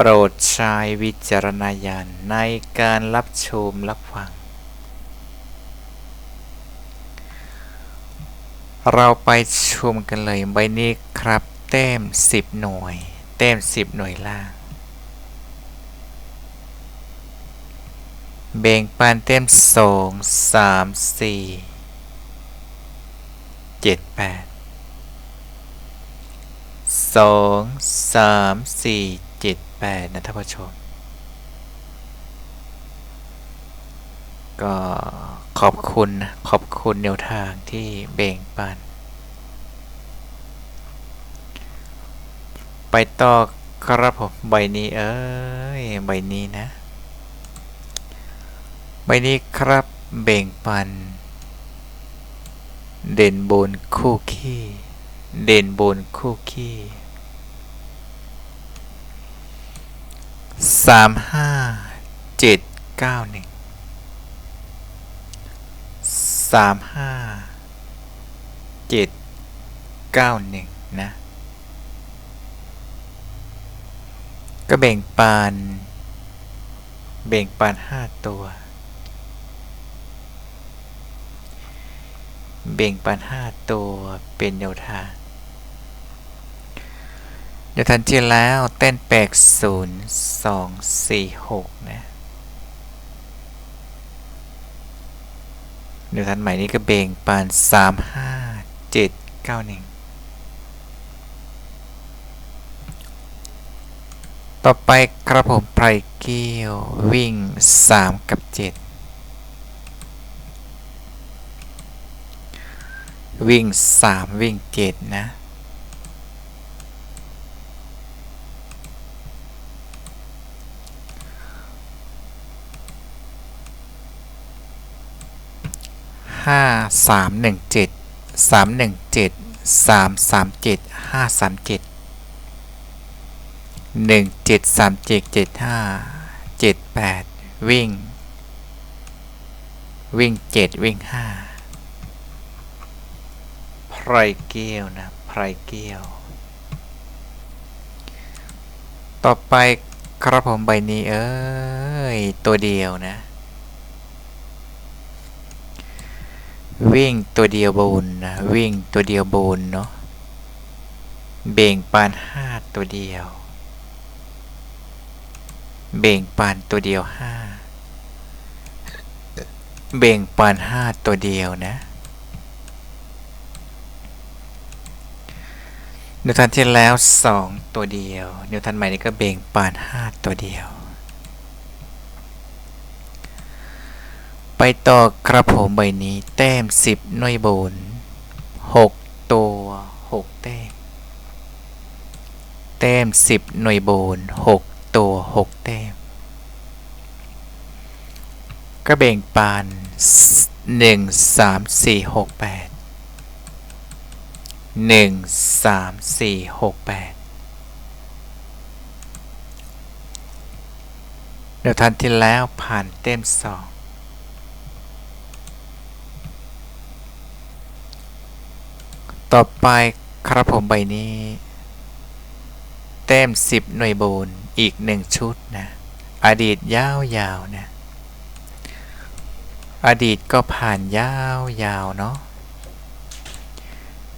โปรดใช้วิจารณญาณในการรับชมรับฟัง เราไปชมกันเลยใบนี้ครับ แต้ม 10 หน่วย แต้ม 10 หน่วยล่างเบ่งปานเต็ม2 3 4 7 8 2 3 4 8นะท่านผู้ชม ก็ขอบคุณนะขอบคุณแนวทางที่เบ่งปัน ไปต่อครับผมใบนี้เอ้ยใบนี้นะ ใบนี้ครับเบ่งปัน เด่นบนคู่ขี้ เด่นบนคู่ขี้ สามห้าเจ็ดเก้าหนึ่งสามห้าเจ็ดเก้าหนึ่งนะ ก็แบ่งปานแบ่งปานห้าตัว แบ่งปันห้าตัวเป็นแนวทาง ดี๋ยวทันทีแล้วเต้นแปกศูนย์สองสี่หกนะเดี๋ยวทันใหม่นี้ก็เบ่งปานสามห้าเจ็ดเก้าหนึ่งต่อไปครับผมไพรเกียววิ่งสามกับเจ็ดวิ่งสามวิ่งเจ็ดนะ ห้าสามหนึ่งเจ็ดสามหนึ่งเจ็ดสามสามเจ็ดห้าสามเจ็ดหนึ่งเจ็ดสามเจ็ดเจ็ดห้าเจ็ดแปดวิ่ง วิ่งเจ็ดวิ่งห้าไพรเกี้ยวนะไพรเกี้ยว ต่อไปครับผมใบนี้เอ้ยตัวเดียวนะ วิ่งตัวเดียวบนนะวิ่งตัวเดียวบนเนาะเบ่งปานห้าตัวเดียว เบ่งปานตัวเดียวห้าเบ่งปานห้าตัวเดียวนะนิวทันที่แล้ว2ตัวเดียวนิวทันใหม่นี้ก็เบ่งปาน5ตัวเดียว ไปต่อครับผมใบนี้ แต้ม 10 หน่วยบน 6 ตัว 6 แต้ม แต้ม 10 หน่วยบน 6 ตัว 6 แต้มก็เบ่งปาน 1 3 4 6 8หนึ่งสามสี่หกแปดเดี๋ยวทันที่แล้วผ่านเต็มสอง ต่อไปครับผมใบนี้เต็ม10 หน่วยโบนอีก 1 ชุดนะ อดีตยาวๆนะ อดีตก็ผ่านยาวๆเนาะ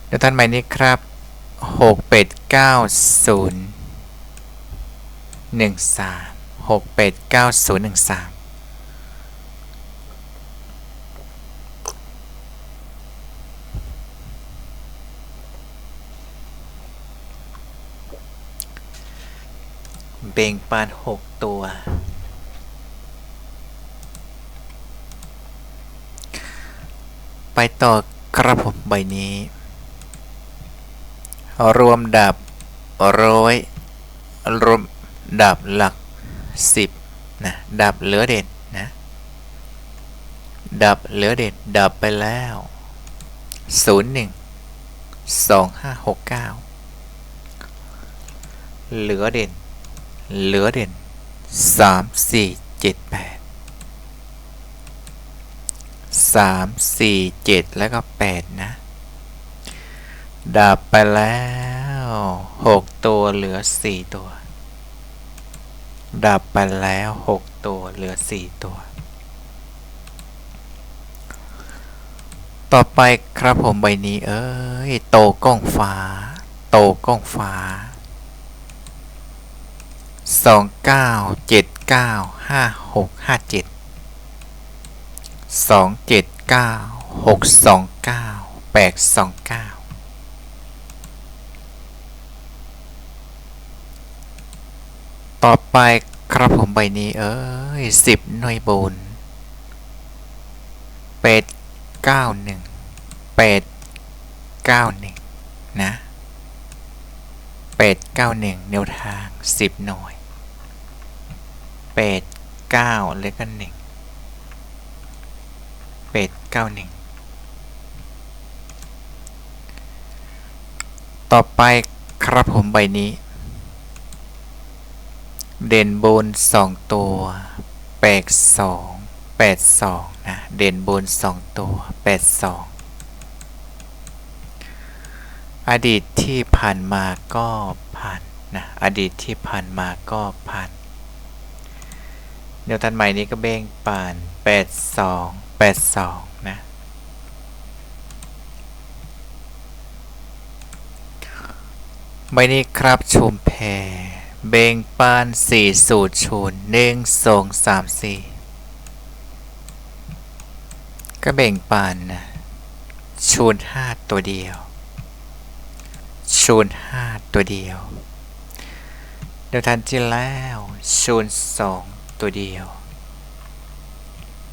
เดี๋ยวท่านใบนี้ครับ 6 8 9 0 1 3 6 8 9 0 1 3 ป็ดเก้าศูนย์หนึ่งปานหกตัว ไปต่อครับผมใบนี้ รวมดับร้อยรวมดับหลักสิบนะดับเหลือเด่นนะ ดับเหลือเด่นดับไปแล้ว01 2569เหลือเด่น เหลือเด่น 3 4 7 8 3 4 7 แล้วก็ 8 นะ ดับไปแล้ว 6 ตัวเหลือ 4 ตัว ดับไปแล้ว 6 ตัวเหลือ 4 ตัว ต่อไปครับผมใบนี้ เอ้ย โตกล้องฟ้า โตกล้องฟ้า องเก้าเจ็ดเก้าห้าหกห้าเจ็ดสองเจ็ดเก้าหกสองเก้าแปดสองเก้าต่อไปครับผมใบนี้เอ้ยสิบหน่วยบนเป็ดเก้าหนึ่งเป็ดเก้าหนึ่งนะเป็ดเก้าหนึ่งแนวทางสิบหน่วย เป็ดเก้าแล้วก็หนึ่งเป็ดเก้าหนึ่งต่อไปครับผมใบนี้ เด่นบนสองตัวแปดสองแปดสองนะ เด่นบนสองตัวแปดสองอดีตที่ผ่านมาก็ผ่านนะ อดีตที่ผ่านมาก็ผ่าน เดี๋ยวทันใหม่นี้ก็เบ้งป่านแปดสองแปดสองนะ ใบนี้ครับชุมแพเบ่งปานสี่สูตรชูนหนึ่งสองสามสี่ก็เบ่งปานนะชูนห้าตัวเดียวชูนห้าตัวเดียวเดี๋ยวทันที่แล้วชูนสอง ตัวเดียว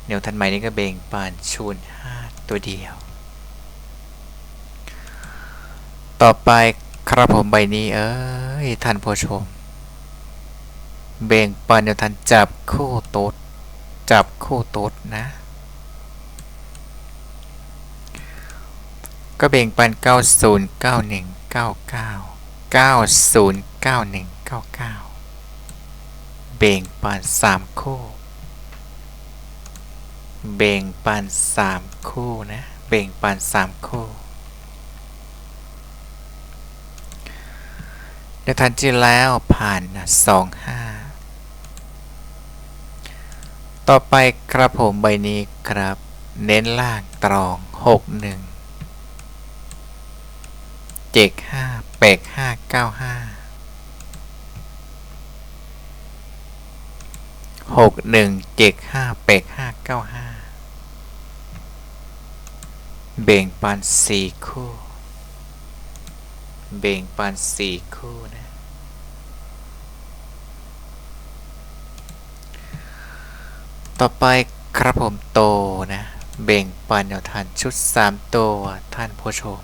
เดี๋ยวทันใหม่นี้ก็เบ่งปานชูนห้าตัวเดียว ต่อไปครับผมใบนี้เอ้ยท่านผู้ชม เบ่งปันเดียวท่านจับคู่โต๊ดจับคู่โต๊ดนะ ก็เบ่งปัน90 91 99 90 91 99 เบ่งปานสามคู่เบ่งปานสามคู่นะเบ่งปานสามคู่เดือนทันทีแล้วผ่านสองห้าต่อไปกระผมใบนี้ครับ เน้นล่างตรองหกหนึ่งเจ็ดห้าแปดห้าเก้าห้า หกหนึ่งเจ็กห้าแปกห้าเก้าห้าเบ่งปันสี่คู่ เบ่งปันสี่คู่นะต่อไปครับผมโตนะ เบ่งปันแนวทานชุด3ตัวท่านผู้ชม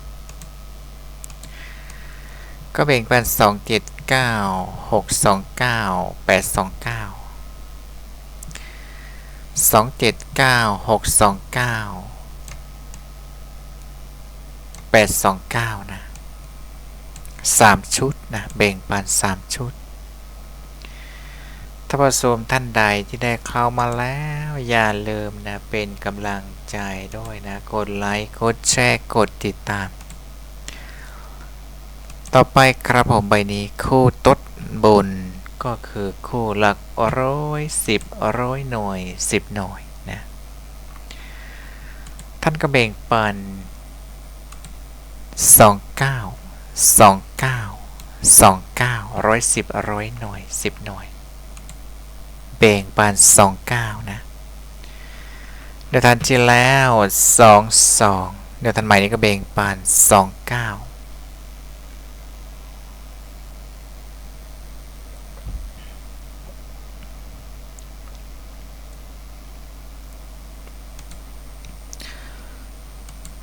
ก็เบ่งปันสองเจ็ดเก้าหกสองเก้าแปดสองเก้า 2 7 9 6 2 9 8 2 9 2 7 9 6 2 9 8 2 9นะ3ชุดนะเบ่งปัน3ชุดถ้าผู้ชมท่านใดที่ได้เข้ามาแล้ว อย่าลืมนะเป็นกำลังใจด้วยนะ กดไลค์กดแชร์กดติดตาม ต่อไปครับผมใบนี้คู่ตดบน ก็คือคู่หลักร้อยสิบร้อยหน่วยสิบหน่วยนะท่านก็แบ่งปันสองเก้าสองเก้าสองเก้าร้อยสิบร้อยหน่วยสิบหน่วยแบ่งปันสองเก้านะเดี๋ยวทันที่แล้วสองสองเดี๋ยวทันใหม่นี้ก็แบ่งปันสองเก้า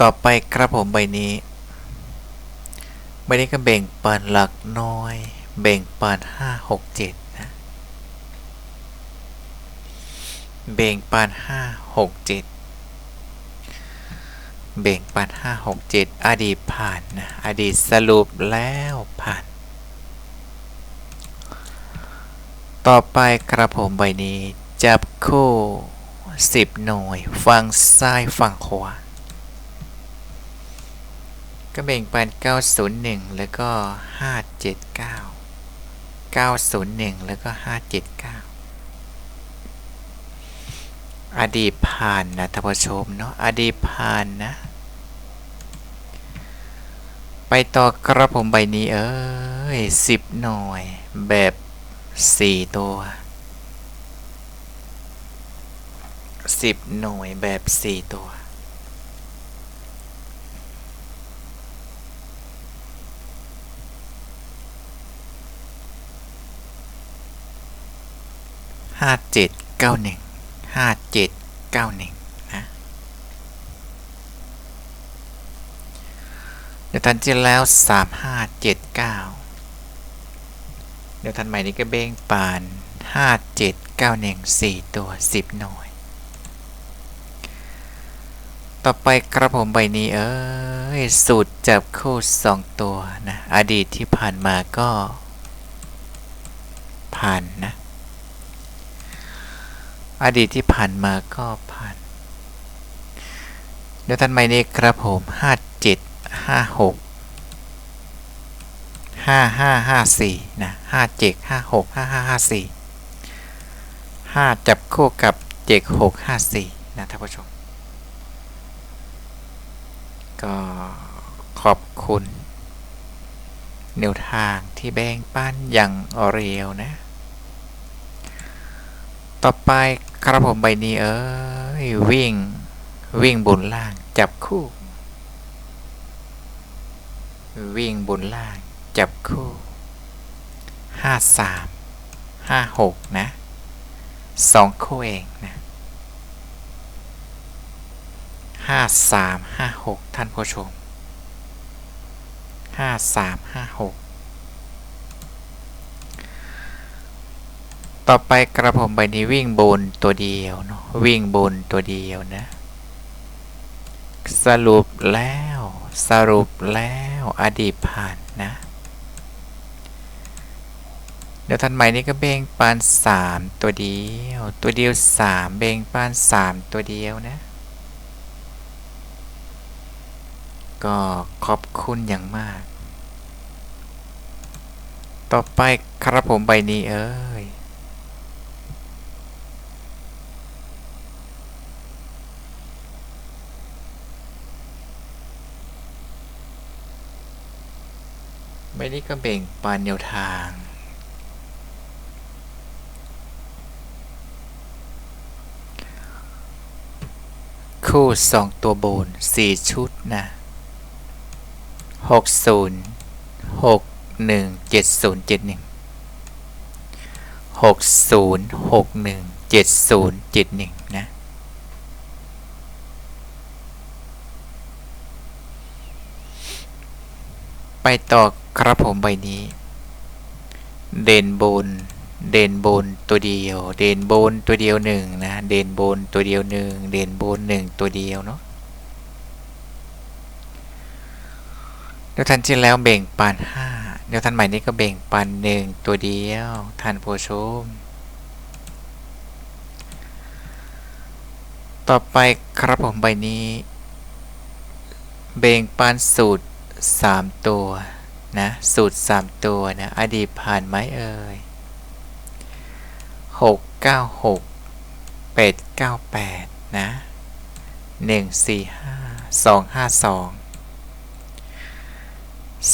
ต่อไปครับผมใบนี้ใบนี้ก็แบ่งปันหลักน้อย แบ่งปันห้าหกเจ็ดนะเบ่งปันห้าหกเจ็ดเบ่งปันห้าหกเจ็ดอดีตผ่านนะอดีตสรุปแล้วผ่าน ต่อไปกระผมใบนี้ จับคู่สิบหน่วย ฝั่งซ้ายฝั่งขวา ก็เบ่งปัน 901 แล้วก็ 579 901 แล้วก็ 579 อดีตผ่านนะท่านผู้ชมเนาะอดีตผ่านนะ ไปต่อกระผมใบนี้เอ้ย10 หน่วยแบบ 4 ตัว 10 หน่วยแบบ 4 ตัว ห้าเจ็ดเก้าหนึ่งห้าเจ็ดเก้าหนึ่งนะเดี๋ยวทันที่แล้วสามห้าเจ็ดเก้าเดี๋ยวทันใหม่นี้ก็เบ้งปานห้าเจ็ดเก้าหนึ่งสี่ตัวสิบหน่วย ต่อไปกระผมใบนี้เอ้ยสูตรจับคู่สองตัวนะ อดีตที่ผ่านมาก็ผ่านนะ อดีตที่ผ่านมาก็ผ่าน เดี๋ยวท่านใหม่นี้ครับผมห้าเจ็ดห้าหกห้าห้าห้าสี่นะห้าเจ็ดห้าหกห้าห้าห้าสี่ห้าจับคู่กับเจ็ดหกห้าสี่นะท่านผู้ชม ก็ขอบคุณแนวทางที่แบ่งปันอย่างเร็วนะ ต่อไปครับผมใบนี้เอ้ยวิ่ง วิ่งบนล่าง จับคู่ วิ่งบนล่าง จับคู่ห้าสามห้าหกนะสองคู่เองนะหห้้าสามห้าหกท่านผู้ชมห้าสามห้าหก ต่อไปกระผมใบนี้วิ่งบนตัวเดียวเนาะวิ่งบนตัวเดียวนะ สรุปแล้ว สรุปแล้วอดีตผ่านนะ เดี๋ยวทันใหม่นี้ก็เบ่งปานสามตัวเดียว ตัวเดียวสามเบ่งปานสามตัวเดียวนะ ก็ขอบคุณอย่างมาก ต่อไปครับผมใบนี้เอ้ย ไม่ได้ก็เบ่งปานแนวทาง คู่สองตัวบนสี่ชุดนะหกศูนย์หกหนึ่งเจ็ดศูนย์เจ็ดหนึ่งหกศูนย์หกหนึ่งเจ็ดศูนย์เจ็ดหนึ่งนะไปต่อ ครับผมใบนี้ เด่นบน เด่นบนตัวเดียว เด่นบนตัวเดียวหนึ่งนะ เด่นบนตัวเดียวหนึ่งเด่นบนหนึ่งตัวเดียวเนาะเดี๋ยวท่านที่แล้วเบ่งปานห้าเดี๋ยวท่านใหม่นี้ก็เบ่งปานหนึ่งตัวเดียว ท่านผู้ชม ต่อไปครับผมใบนี้ เบ่งปานสูตร3ตัว นะสูตร 3 ตัวนะอดีตผ่านไหมเอ่ย6 9 6 8 9 8นะ1 4 5 2 5 2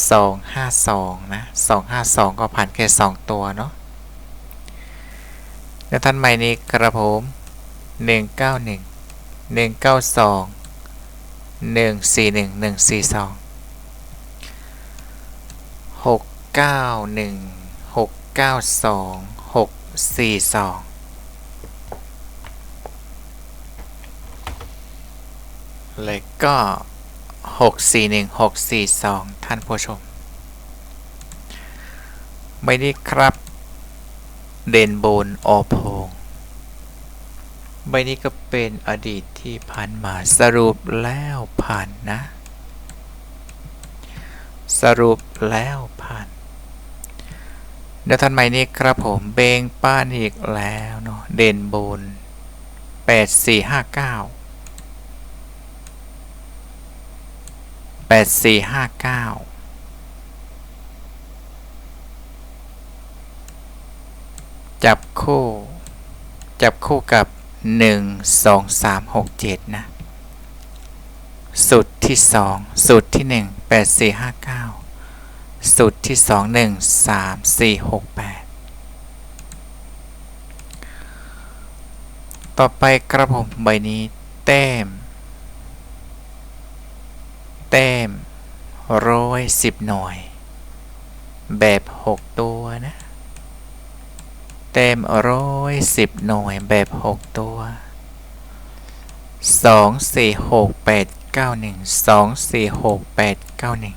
2 5 2 นะ 2 5 2 ก็ผ่านแค่ 2 ตัวเนาะแล้วท่านใหม่นี้กระผม 191 192 141 142 หกเก้าหนึ่งหกเก้าสองหกสี่สองแล้วก็หกสี่หนึ่งหกสี่สองท่านผู้ชม ไม่ได้ครับ เด่นโบนอโพงใบนี้ก็เป็นอดีตที่ผ่านมาสรุปแล้วผ่านนะ สรุปแล้วผ่าน เดี๋ยวทันใหม่นี้ครับผมเบงป้านอีกแล้วเนาะเด่นบน 8 4 5 9 8 4 5 9จับคู่ จับคู่กับ 1 2 3 6 7 นะ สุดที่ 2 สุดที่ 1 8 4 5 9สุดที่ 2 1 3 4 6 8 ต่อไปกระผมใบนี้แต้มแต้มร้อยสิบหน่วย แบบ 6 ตัวนะแต้มร้อยสิบหน่วยแบบ 6 ตัว 2 4 6 8 9 1 2 4 6 8 9 1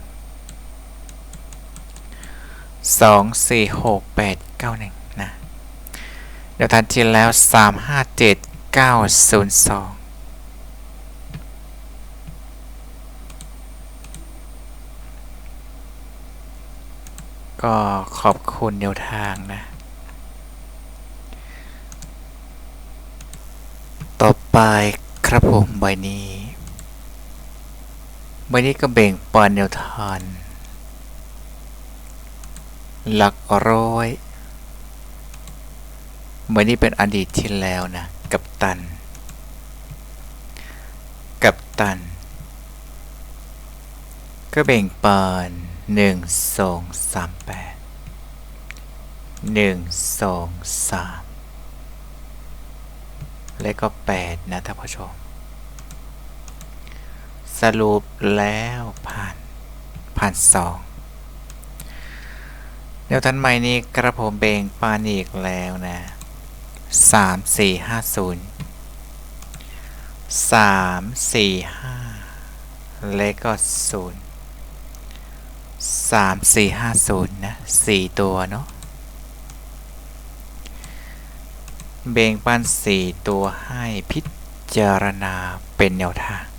2 4 6 8 9 1นะ เดี๋ยวทันทีแล้ว3 5 7 9 0 2ก็ขอบคุณแนวทางนะ ต่อไปครับผมใบนี้ ใบนี้ก็เบ่งปันแนวทางหลักร้อยใบนี้เป็นอดีตที่แล้วนะ กับตัน กับตัน ก็เบ่งปานหนึ่งสองสามแปดหนึ่งสองสามและก็แปดนะท่านผู้ชม สรุปแล้วผ่านผ่านสองเดี๋ยวทันใหม่นี้กระผมเบงปานอีกแล้วนะสามสี่ห้าศูนย์สามสี่ห้าและก็ศูนย์สามสี่ห้าศูนย์นะสี่ตัวเนาะเบงปันสี่ตัวให้พิจารณาเป็นแนวทาง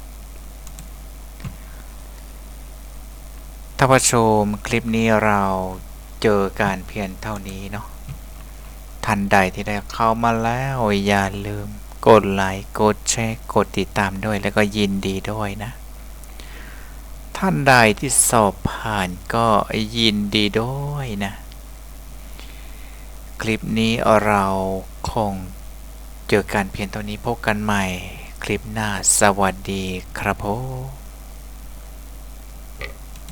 ท่านผู้ชมคลิปนี้เราเจอการเพียงเท่านี้เนาะทันใดที่ได้เข้ามาแล้วอย่าลืมกดไลค์กดแชร์กดติดตามด้วยแล้วก็ยินดีด้วยนะ ท่านใดที่สอบผ่านก็ยินดีด้วยนะ คลิปนี้เราคงเจอกันเพียงเท่านี้พบกันใหม่ คลิปหน้าสวัสดีครับผม